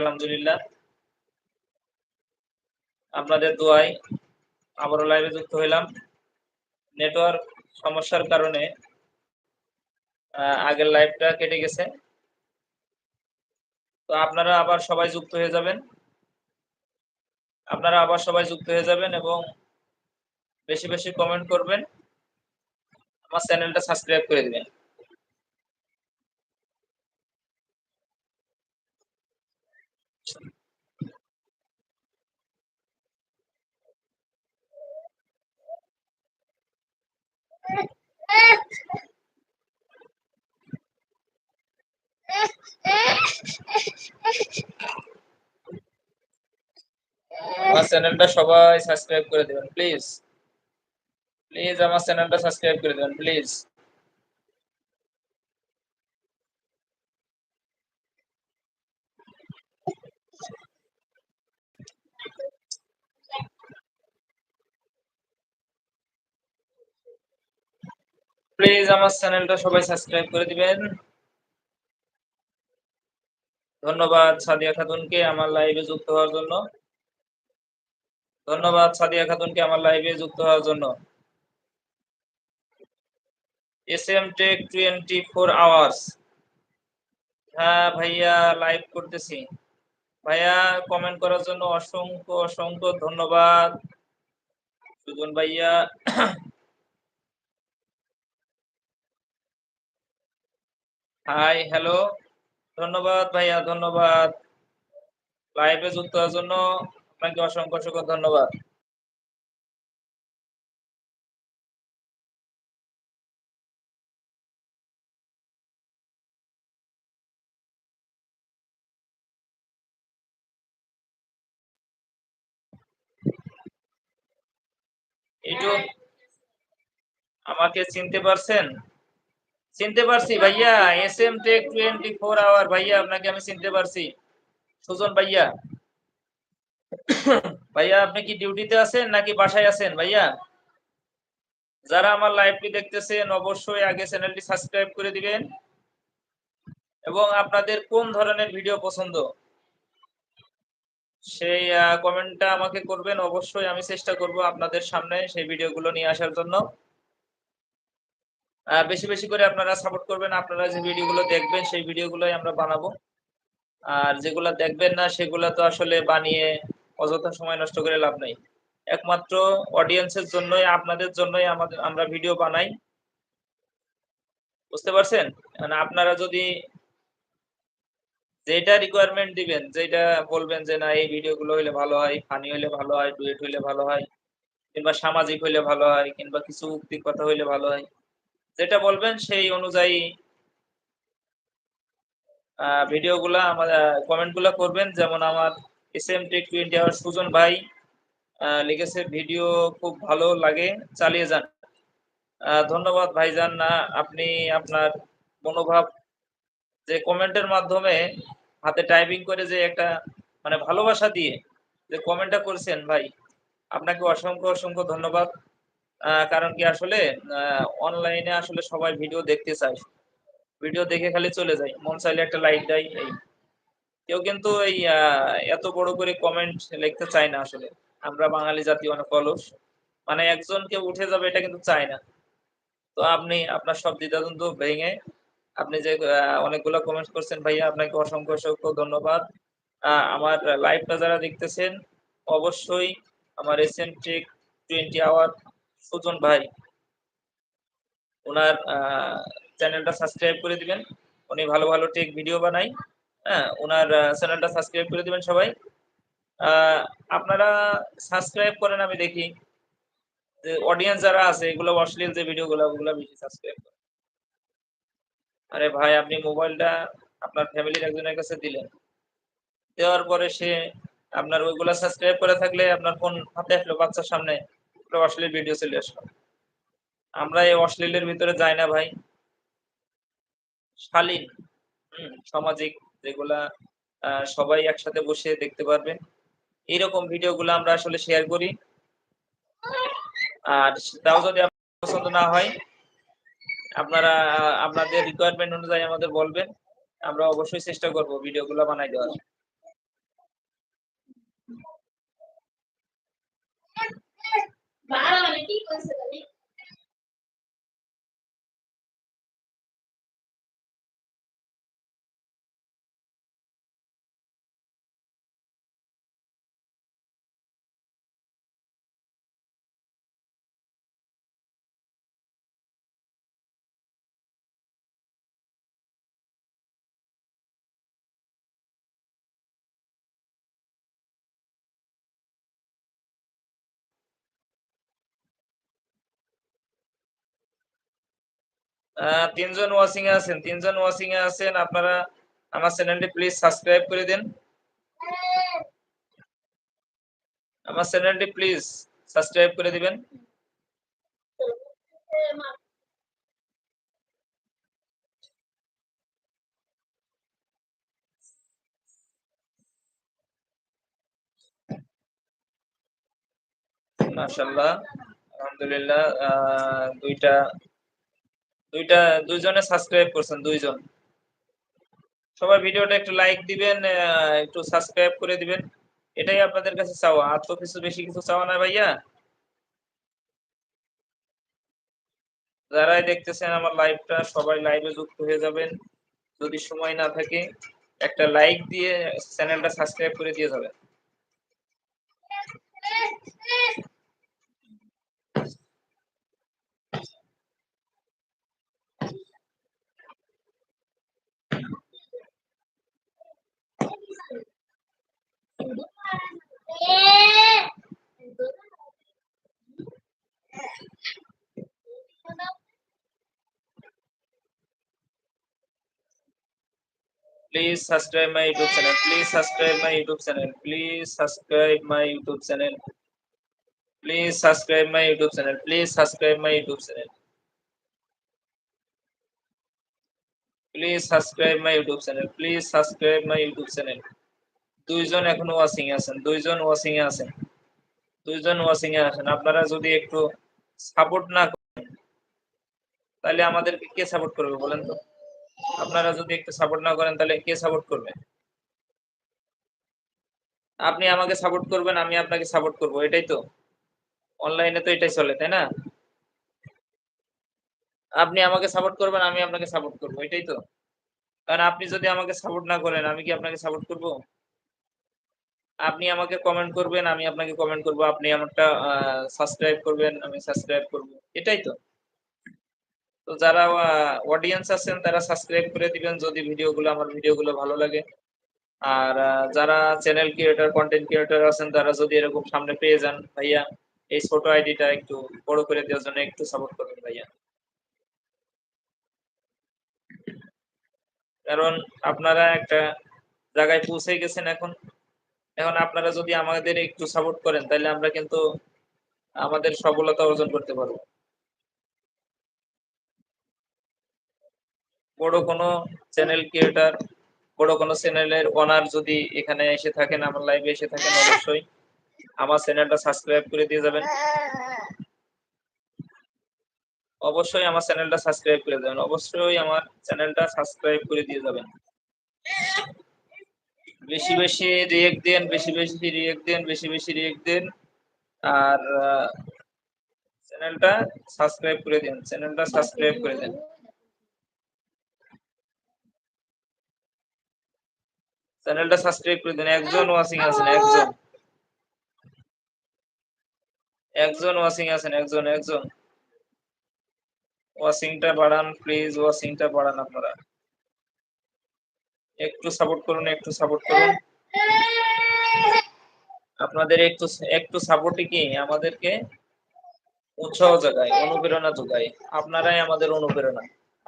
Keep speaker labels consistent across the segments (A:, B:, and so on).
A: আলহামদুলিল্লাহ। আপনাদের দোয়ায় আবারও লাইভে যুক্ত হইলাম। নেটওয়ার্ক সমস্যার কারণে আগের লাইভটা কেটে গেছে। তো আপনারা আবার সবাই যুক্ত হয়ে যাবেন। আপনারা আবার সবাই যুক্ত হয়ে যাবেন এবং বেশি বেশি কমেন্ট করবেন। আমার চ্যানেলটা সাবস্ক্রাইব করে দিবেন আমার চ্যানেলটা সবাই সাবস্ক্রাইব করে দেবেন, প্লিজ। প্লিজ আমার চ্যানেলটা সাবস্ক্রাইব করে দেবেন, প্লিজ। প্লিজ আমার চ্যানেলটা সবাই সাবস্ক্রাইব করে দিবেন। ধন্যবাদ সাদিয়া খাতুনকে আমার লাইভে যুক্ত হওয়ার জন্য। ধন্যবাদ সাদিয়া খাতুনকে আমার লাইভে যুক্ত হওয়ার জন্য। S M tech twenty four hours হ্যাঁ ভাইয়া লাইভ করতেছি। ভাইয়া কমেন্ট করার জন্য অসংখ্য অসংখ্য ধন্যবাদ। সুজন ভাইয়া। হাই হ্যালো ধন্যবাদ ভাইয়া, ধন্যবাদ। লাইভে যুক্ত হওয়ার জন্য। আপনাকে অসংখ্য অসংখ্য ধন্যবাদ। আমাকে চিনতে পারছেন? চিনতে পারছি ভাইয়া S M tech twenty four hour ভাইয়া, আপনাকে আমি চিনতে পারছি। সুজন ভাইয়া। ভাইয়া, আপনি কি ডিউটিতে আছেন নাকি বাসায় আছেন, ভাইয়া? যারা আমার লাইভটি দেখতেছেন, অবশ্যই আগে চ্যানেলটি সাবস্ক্রাইব করে দিবেন। এবং আপনাদের কোন ধরনের ভিডিও পছন্দ? সেই কমেন্টটা আমাকে করবেন। অবশ্যই আমি চেষ্টা করব আপনাদের সামনে সেই ভিডিওগুলো নিয়ে আসার জন্য। বেশি বেশি করে আপনারা সাপোর্ট করবেন, আপনারা যে ভিডিওগুলো দেখবেন, সেই ভিডিওগুলোই আমরা বানাবো। আর যেগুলো দেখবেন না, সেগুলো তো আসলে বানিয়ে অযথা সময় নষ্ট করে লাভ নেই। একমাত্র অডিয়েন্সের জন্যই, আপনাদের জন্যই আমাদের আমরা ভিডিও বানাই। বুঝতে পারছেন? মানে আপনারা যদি যেটা রিকোয়ারমেন্ট দিবেন, যেটা বলবেন যে, না, এই ভিডিওগুলো হইলে ভালো হয় ফানি হইলে ভালো হয় ডুয়েট হইলে ভালো হয়, কিংবা সামাজিক হইলে ভালো হয়, কিংবা কিছু উক্তি কথা হইলে ভালো হয়, যেটা বলবেন, সেই অনুযায়ী ভিডিওগুলা আমাদের কমেন্টগুলো করবেন। যেমন আমার S M tech twenty hour Sujan ভাই লিখেছে, ভিডিও খুব ভালো লাগে, চালিয়ে যান। ধন্যবাদ ভাইজান। আপনি আপনার মনোভাব যে কমেন্টের মাধ্যমে হাতে টাইপিং করে যে একটা মানে ভালোবাসা দিয়ে যে কমেন্টটা করছেন ভাই, আপনাকে অসংখ্য অসংখ্য ধন্যবাদ। কারণ কি আসলে অনলাইনে আসলে সবাই ভিডিও দেখতে চায়। ভিডিও দেখে খালি চলে যায়। মন চাইলে একটা লাইক দেয়, এই। কেউ কিন্তু এই এত বড় করে কমেন্ট লিখতে চায় না আসলে। আমরা বাঙালি জাতি অনেক অলস। মানে একজন কেউ উঠে যাবে এটা কিন্তু চায় না। তো আপনি, আপনার সব দ্বিধাদ্বন্দ্ব ভেঙে আপনি যে অনেকগুলো কমেন্ট করছেন, ভাইয়া আপনাকে অসংখ্য অসংখ্য ধন্যবাদ। আমার লাইভটা যারা দেখতেছেন, অবশ্যই আমার এসেন্ট্রিক টোয়েন্টি আওয়ার সুজন ভাই ওনার চ্যানেলটা সাবস্ক্রাইব করে দিবেন। উনি ভালো ভালো টেক ভিডিও বানাই হ্যাঁ ওনার চ্যানেলটা সাবস্ক্রাইব করে দিবেন সবাই। আপনারা সাবস্ক্রাইব করেন, আমি দেখি। যে অডিয়েন্স যারা আছে, এগুলো অশ্লীল যে ভিডিওগুলো, ওগুলো বেশি সাবস্ক্রাইব করে আরে ভাই, আপনি মোবাইলটা আপনার ফ্যামিলির একজনের কাছে দিলেন। দেওয়ার পরে সে আপনার ওইগুলো সাবস্ক্রাইব করে থাকলে আপনার ফোন হাতে আসলো, বাচ্চার সামনে অশ্লীল ভিডিও চলে আসলো। আমরা এই অশ্লীলের ভিতরে যাই না ভাই। শালীন সামাজিক। যেগুলা সবাই একসাথে বসে দেখতে পারবেন এইরকম ভিডিওগুলো আমরা আসলে শেয়ার করি। আর তাও যদি পছন্দ না হয়, আপনারা, আপনাদের রিকোয়ারমেন্ট অনুযায়ী আমাদের বলবেন। আমরা অবশ্যই চেষ্টা করব ভিডিওগুলো বানাই দেওয়ার। বারো মানে কি কইছে তিনজন ওয়াচিং এ আছেন। তিনজন ওয়াচিং এ আছেন, আপনারা আমার চ্যানেলটি প্লিজ সাবস্ক্রাইব করে দিন। আমার চ্যানেলটি প্লিজ সাবস্ক্রাইব করে দিবেন। মাশাআল্লাহ, আলহামদুলিল্লাহ দুইটা দুইটা, দুইজনে সাবস্ক্রাইব করছেন, দুইজন। সবাই ভিডিওটা একটু লাইক দিবেন একটু সাবস্ক্রাইব করে দিবেন। এটাই আপনাদের কাছে চাওয়া। আর তো কিছু বেশি কিছু চাওয়া না ভাইয়া? যারাই দেখতেছেন আমার লাইভটা সবাই লাইভে যুক্ত হয়ে যাবেন। যদি সময় না থাকে, একটা লাইক দিয়ে চ্যানেলটা সাবস্ক্রাইব করে দিয়ে যাবেন। Please subscribe my youtube channel please subscribe my youtube channel please subscribe my youtube channel please subscribe my youtube channel please subscribe my youtube channel please subscribe my youtube channel please subscribe my youtube channel দুইজন এখনও watching a আছেন দুইজন watching a আছেন দুইজন watching a আছেন আপনারা যদি একটু সাপোর্ট না করেন তাহলে আমাদেরকে কে সাপোর্ট করবে বলেন তো আপনারা যদি একটু সাপোর্ট না করেন, তাহলে কে সাপোর্ট করবে? আপনি আমাকে সাপোর্ট করবেন, আমি আপনাকে সাপোর্ট করব, এটাই তো। অনলাইনে তো এটাই চলে, তাই না? আপনি আমাকে সাপোর্ট করবেন, আমি আপনাকে সাপোর্ট করব, এটাই তো। কারণ আপনি যদি আমাকে সাপোর্ট না করেন, আমি কি আপনাকে সাপোর্ট করব? আপনি আমাকে কমেন্ট করবেন, আমি আপনাকে কমেন্ট করব, আপনি আমারটা সাবস্ক্রাইব করবেন, আমি সাবস্ক্রাইব করব, এটাই তো। তো যারা অডিয়েন্স আছেন, তারা সাবস্ক্রাইব করে দিবেন যদি ভিডিওগুলো আমার ভিডিওগুলো ভালো লাগে। আর যারা চ্যানেল ক্রিয়েটর কন্টেন্ট ক্রিয়েটর আছেন, তারা যদি এরকম সামনে পেয়ে যান, ভাইয়া, এই ছোট আইডিটা একটু বড় করে দেওয়ার জন্য একটু সাপোর্ট করবেন, ভাইয়া। কারণ আপনারা একটা জায়গায় পৌঁছে গেছেন এখন। এখন আপনারা যদি আমাদের একটু সাপোর্ট করেন, তাহলে আমরা কিন্তু আমাদের সফলতা অর্জন করতে পারব। বড় কোনো চ্যানেল ক্রিয়েটার বড় কোনো চ্যানেলের ওনার যদি এখানে এসে থাকেন, আমার লাইভে এসে থাকেন অবশ্যই। আমার চ্যানেলটা সাবস্ক্রাইব করে দিয়ে যাবেন। অবশ্যই আমার চ্যানেলটা সাবস্ক্রাইব করে দেবেন অবশ্যই আমার চ্যানেলটা সাবস্ক্রাইব করে দিয়ে যাবেন। বেশি বেশি রিয়েক্ট দেন, বেশি বেশি রিয়েক্ট দেন, বেশি বেশি রিয়েক্ট দেন। আর চ্যানেলটা সাবস্ক্রাইব করে দেন। চ্যানেলটা সাবস্ক্রাইব করে দেন। চ্যানেলটা সাবস্ক্রাইব করে দেন। একজন ওয়াচিং আছেন, একজন। একজন ওয়াচিং আছেন, একজন একজন। ওয়াচিংটা বাড়ান প্লিজ ওয়াচিংটা বাড়ান আপনারা। একটু সাপোর্ট করুন, একটু সাপোর্ট করুন। আপনাদের একটু একটু সাপোর্টই কি? আমাদেরকে উৎসাহ জাগায় অনুপ্রেরণা যোগায়। আপনারাই আমাদের অনুপ্রেরণা।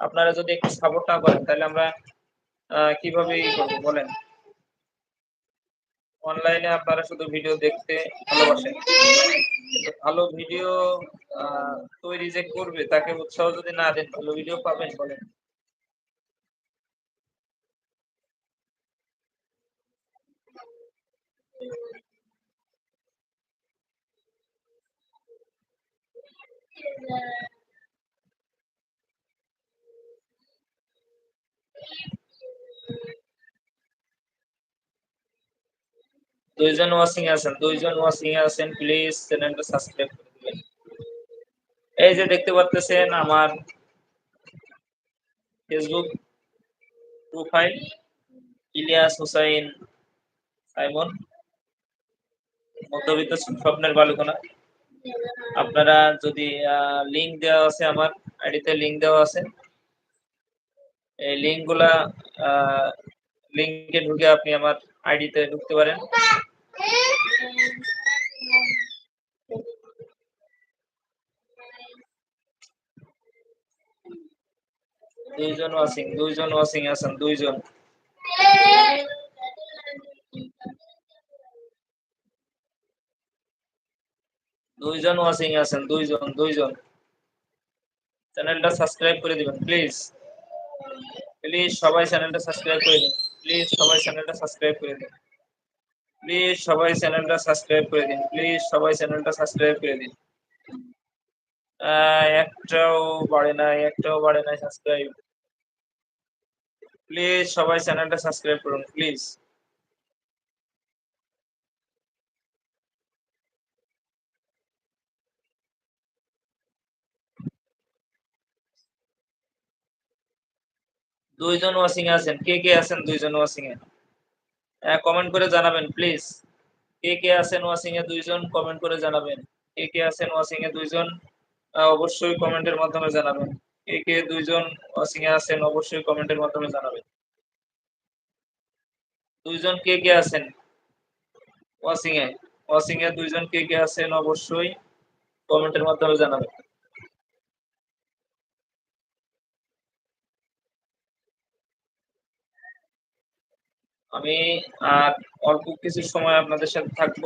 A: আপনারা যদি একটু সাপোর্ট না করেন, তাহলে আমরা কীভাবে বলেন? অনলাইনে আপনারা শুধু ভিডিও দেখতে ভালোবাসেন। ভালো ভিডিও তৈরি যে করবে, তাকে উৎসাহ যদি না দেন, ভালো ভিডিও পাবেন বলেন। দুইজন ওয়াচিং আছেন, দুইজন ওয়াচিং আছেন প্লিজ চ্যানেলটা সাবস্ক্রাইব করে দিবেন। এই যে দেখতে পাচ্ছেন আমার Facebook profile Ilias Hussain Simon. মধ্যবিত্ত স্বপ্নের বালুকোনা আপনারা যদি লিংক দেওয়া আছে আমার আইডিতে লিংক দেওয়া আছে। এই লিংকগুলা লিংকে ঢুকে আপনি আমার আইডিতে ঢুকতে পারেন। দুইজন ওয়াসিং দুইজন ওয়াসিং আছেন, দুইজন। দুইজন ওয়াচিং আছেন, দুইজন দুইজন। চ্যানেলটা সাবস্ক্রাইব করে দিবেন, প্লিজ। প্লিজ সবাই চ্যানেলটা সাবস্ক্রাইব করে দিন, প্লিজ সবাই চ্যানেলটা সাবস্ক্রাইব করে দিন। প্লিজ সবাই চ্যানেলটা সাবস্ক্রাইব করে দিন, প্লিজ সবাই চ্যানেলটা সাবস্ক্রাইব করে দিন। একটাও বাড়ে নাই, একটাও বাড়ে নাই, সাবস্ক্রাইব। প্লিজ সবাই চ্যানেলটা সাবস্ক্রাইব করুন প্লিজ দুইজন ওয়াচিং আছেন। কে কে আছেন দুইজন ওয়াচিং এ? কমেন্ট করে জানাবেন প্লিজ কে কে আছেন ওয়াচিং এ দুইজন কমেন্ট করে জানাবেন। কে কে আছেন ওয়াচিং এ দুইজন অবশ্যই কমেন্টের মাধ্যমে জানাবেন। কে কে দুইজন ওয়াচিং আছেন অবশ্যই কমেন্টের মাধ্যমে জানাবেন। দুইজন কে কে আছেন? ওয়াচিং এ ওয়াচিং এ দুইজন কে কে আছেন অবশ্যই কমেন্টের মাধ্যমে জানাবেন। আমি আর অল্প কিছু সময় আপনাদের সাথে থাকব।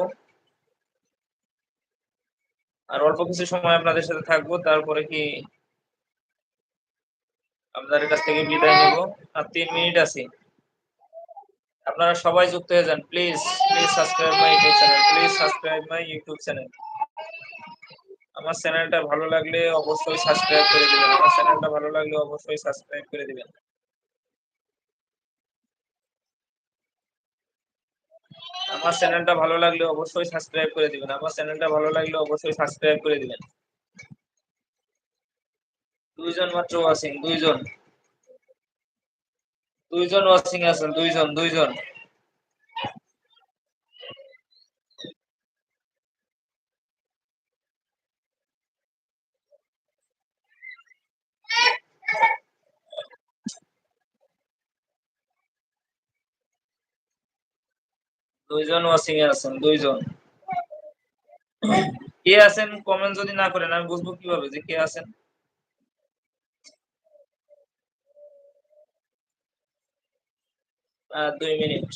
A: আর অল্প কিছু সময় আপনাদের সাথে থাকব, তারপরে কি আপনাদের কাছ থেকে বিদায় নেব। আর তিন মিনিট আছে। আপনারা সবাই যুক্ত হয়ে যান। Please please subscribe my YouTube channel please subscribe my YouTube channel আমার চ্যানেলটা ভালো লাগলে অবশ্যই সাবস্ক্রাইব করে দিবেন। আমার চ্যানেলটা ভালো লাগলে অবশ্যই সাবস্ক্রাইব করে দিবেন। আমার চ্যানেলটা ভালো লাগলে অবশ্যই সাবস্ক্রাইব করে দিবেন। আমার চ্যানেলটা ভালো লাগলে অবশ্যই সাবস্ক্রাইব করে দিবেন। দুইজন মাত্র ওয়াচিং দুইজন। দুইজন ওয়াচিং আছেন দুইজন দুইজন। দুইজন ওয়াচিং এ আছেন, দুইজন। কে আছেন? কমেন্ট যদি না করেন, আমি বুঝব কীভাবে যে কে আছেন। দুই মিনিট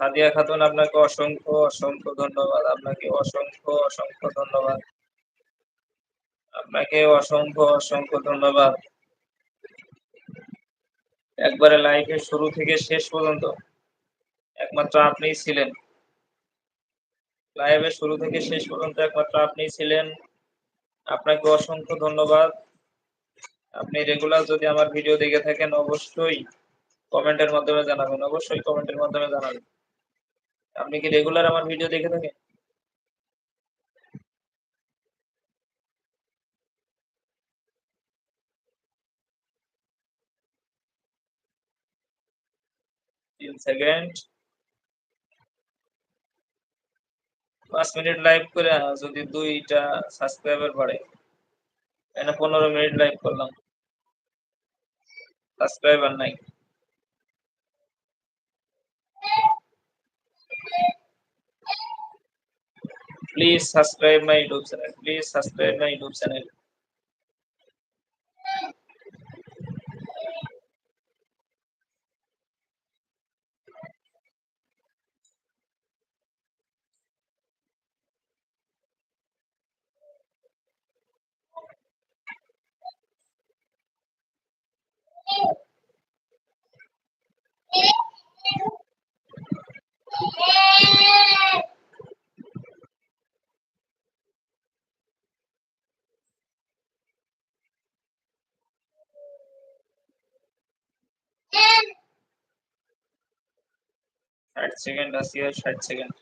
A: সাদিয়া খাতুন, আপনাকে অসংখ্য অসংখ্য ধন্যবাদ। আপনাকে অসংখ্য অসংখ্য ধন্যবাদ। আপনাকে অসংখ্য অসংখ্য ধন্যবাদ। একবারে লাইফের শুরু থেকে শেষ পর্যন্ত একমাত্র আপনিই ছিলেন। লাইভের শুরু থেকে শেষ পর্যন্ত একমাত্র আপনিই ছিলেন। আপনাকে অসংখ্য ধন্যবাদ। আপনি রেগুলার যদি আমার ভিডিও দেখে থাকেন, অবশ্যই কমেন্টের মাধ্যমে জানাবেন। অবশ্যই কমেন্টের মাধ্যমে জানাবেন। আপনি কি রেগুলার আমার ভিডিও দেখে থাকেন? সেকেন্ড পাঁচ মিনিট লাইভ করে যদি দুইটা সাবস্ক্রাইবার বাড়ে। এখানে পনেরো মিনিট লাইভ করলাম। সাবস্ক্রাইবার নাই। Please subscribe my YouTube channel. Please subscribe my YouTube channel. ষাট সেকেন্ড আসি আর ষাট সেকেন্ড